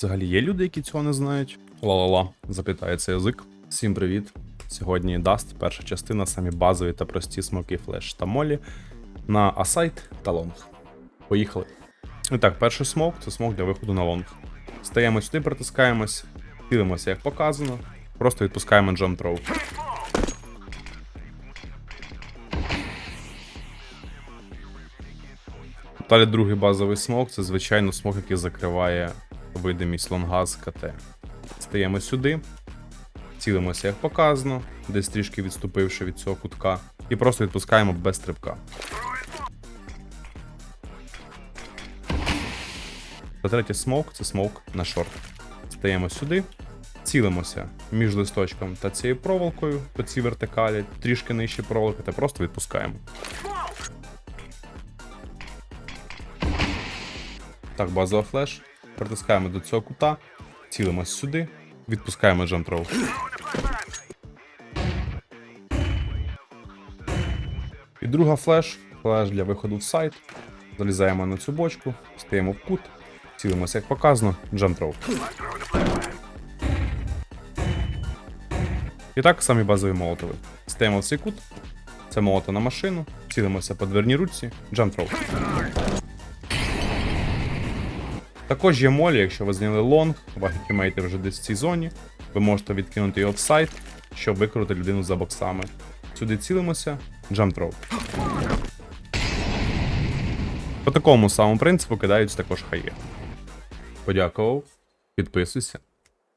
Взагалі є люди, які цього не знають. Ла-ла-ла, запитається язик. Всім привіт. Сьогодні Даст, перша частина, самі базові та прості смоки флеш та молі на асайт та лонг. Поїхали. І так, перший смок це смок для виходу на лонг. Стаємо сюди, притискаємось, цілимося, як показано. Просто відпускаємо jump throw. Далі другий базовий смок це звичайно смок, який закриває видимість лонга з КТ. Стаємо сюди, цілимося, як показано, десь трішки відступивши від цього кутка, і просто відпускаємо без стрибка. Та третій смок це смок на шорт. Стаємо сюди, цілимося між листочком та цією проволокою по цій вертикалі, трішки нижче проволоки, та просто відпускаємо. Так, базова флеш. Притискаємо до цього кута, цілимось сюди, відпускаємо джамтроу. І друга флеш. Флеш для виходу в сайт. Залізаємо на цю бочку, стаємо в кут, цілимося як показано, джамтроу. І так самі базові молотови. Стаємо в цей кут, це молота на машину, цілимося по дверній ручці, джамтроу. Також є молі, якщо ви зняли лонг, ваші тімейти вже десь в цій зоні, ви можете відкинути його в сайт, щоб викрути людину за боксами. Сюди цілимося, jump. По такому самому принципу кидаються також хаї. Подякував, підписуйся,